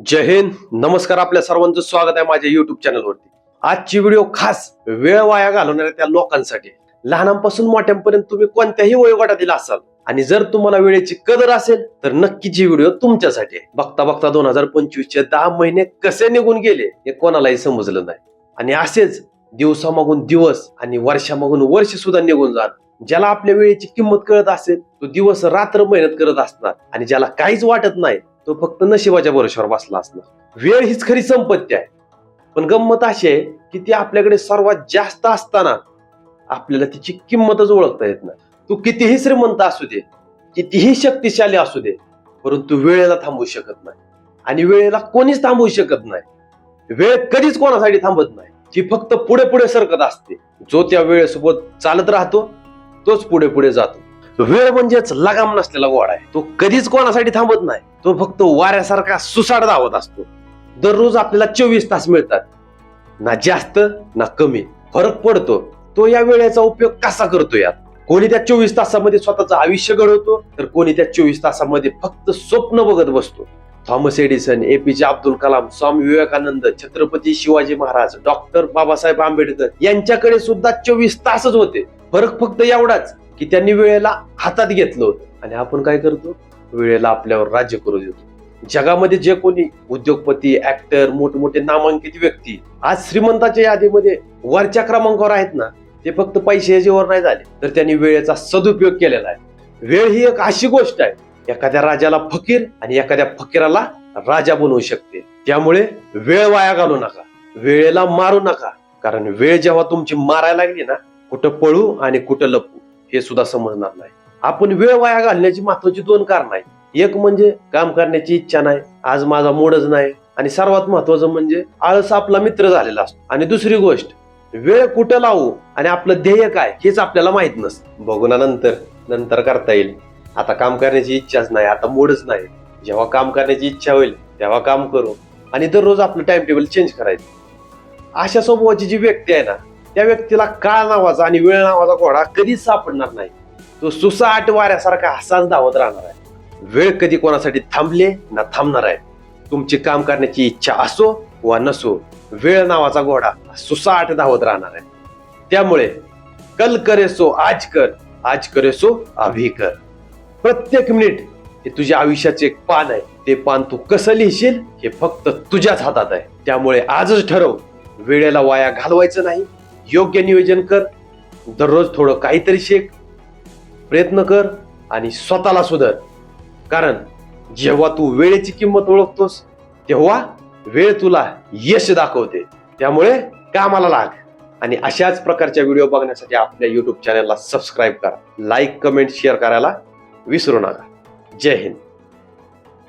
जय हिंद. नमस्कार आपल्या सर्वांचं स्वागत आहे माझ्या युट्यूब चॅनलवरती आजची व्हिडिओ खास वेळ वाया घालवणाऱ्या त्या लोकांसाठी. लहानांपासून मोठ्यांपर्यंत तुम्ही कोणत्याही वयोगटातील असाल. आणि जर तुम्हाला वेळेची कदर असेल तर नक्कीच ही व्हिडिओ तुमच्यासाठी आहे. बघता बघता दोन हजार पंचवीस चे दहा महिने कसे निघून गेले हे कोणालाही समजलं नाही. आणि असेच दिवसामागून दिवस आणि वर्षामागून वर्ष सुद्धा निघून जात. ज्याला आपल्या वेळेची किंमत कळत असेल तो दिवस रात्र मेहनत करत असणार. आणि ज्याला काहीच वाटत नाही तो फक्त नशिबाच्या भरोश्यावर बसला असणार. वेळ हीच खरी संपत्ती आहे. पण गंमत अशी आहे की ती आपल्याकडे सर्वात जास्त असताना आपल्याला तिची किंमतच ओळखता येत नाही. तू कितीही श्रीमंत असू दे कितीही शक्तिशाली असू दे परंतु वेळेला थांबवू शकत नाही. आणि वेळेला कोणीच थांबवू शकत नाही. वेळ कधीच कोणासाठी थांबत नाही. ती फक्त पुढे पुढे सरकत असते. जो त्या वेळेसोबत चालत राहतो तोच पुढे पुढे जातो. वेळ म्हणजेच लगाम नसलेला घोडा आहे. तो कधीच कोणासाठी थांबत नाही. तो फक्त वाऱ्यासारखा सुसाड धावत असतो. दररोज आपल्याला चोवीस तास मिळतात. ना जास्त ना कमी. फरक पडतो. तो या वेळेचा उपयोग कसा करतो यात? कोणी त्या चोवीस तासामध्ये स्वतःचं आयुष्य घडवतो तर कोणी त्या चोवीस तासामध्ये फक्त स्वप्न बघत बसतो. Thomas Edison APJ Abdul Kalam Swami Vivekananda Chhatrapati Shivaji Maharaj doctor Babasaheb Ambedkar यांच्याकडे सुद्धा चोवीस तासच होते. फरक फक्त एवढाच. की त्यांनी वेळेला हातात घेतलं होतं. आणि आपण काय करतो? वेळेला आपल्यावर राज्य करू देतो. जगामध्ये जे कोणी उद्योगपती ऍक्टर मोठमोठे नामांकित व्यक्ती आज श्रीमंताच्या यादीमध्ये वरच्या क्रमांकावर आहेत ना ते फक्त पैसे याच्यावर नाही झाले. तर त्यांनी वेळेचा सदुपयोग केलेला आहे. वेळ ही एक अशी गोष्ट आहे एखाद्या राजाला फकीर आणि एखाद्या फकीराला राजा बनवू शकते. त्यामुळे वेळ वाया घालू नका. वेळेला मारू नका. कारण वेळ जेव्हा तुमची मारायला लागली ना कुठं पळू आणि कुठं लपू. हे सुद्धा समजणार नाही. आपण वेळ वाया घालण्याची महत्वाची दोन कारण आहेत. एक म्हणजे काम करण्याची इच्छा नाही आज माझा मूडच नाही आणि सर्वात महत्वाचं म्हणजे आळस आपला मित्र झालेला असतो. आणि दुसरी गोष्ट वेळ कुठं लावू आणि आपलं ध्येय काय हेच आपल्याला माहीत नसतं. बघू ना नंतर नंतर करता येईल. आता काम करण्याची इच्छाच नाही आता मूडच नाही. जेव्हा काम करण्याची इच्छा होईल तेव्हा काम करू. आणि दररोज आपलं टाइम टेबल चेंज करायचं. अशा स्वभावाची जी व्यक्ती आहे ना त्या व्यक्तीला काळ नावाचा आणि वेळ नावाचा घोडा कधीच सापडणार नाही. तो सुसाट वाऱ्यासारखा हसाच धावत राहणार आहे. वेळ कधी कोणासाठी थांबले ना थांबणार आहे. तुमची काम करण्याची इच्छा असो वा नसो वेळ नावाचा घोडा सुसाट धावत राहणार आहे. त्यामुळे कल करेसो आज कर आज करेसो सो कर. प्रत्येक मिनिट हे तुझ्या आयुष्याचे एक पान आहे. ते पान तू कसं लिहिशील हे फक्त तुझ्याच हातात आहे. त्यामुळे आजच ठरव. वेळेला वाया घालवायचं नाही. योग्य नियोजन कर. दररोज थोडं काहीतरी शिक. प्रयत्न कर आणि स्वतःला सुधार. कारण जेव्हा तू वेळेची किंमत ओळखतोस तेव्हा वेळ तुला यश दाखवते. त्यामुळे कामाला लाग. आणि अशाच प्रकारच्या व्हिडिओ बघण्यासाठी आपल्या यूट्यूब चॅनलला सबस्क्राईब करा. लाईक कमेंट शेअर करायला विसरू नका. जय हिंद.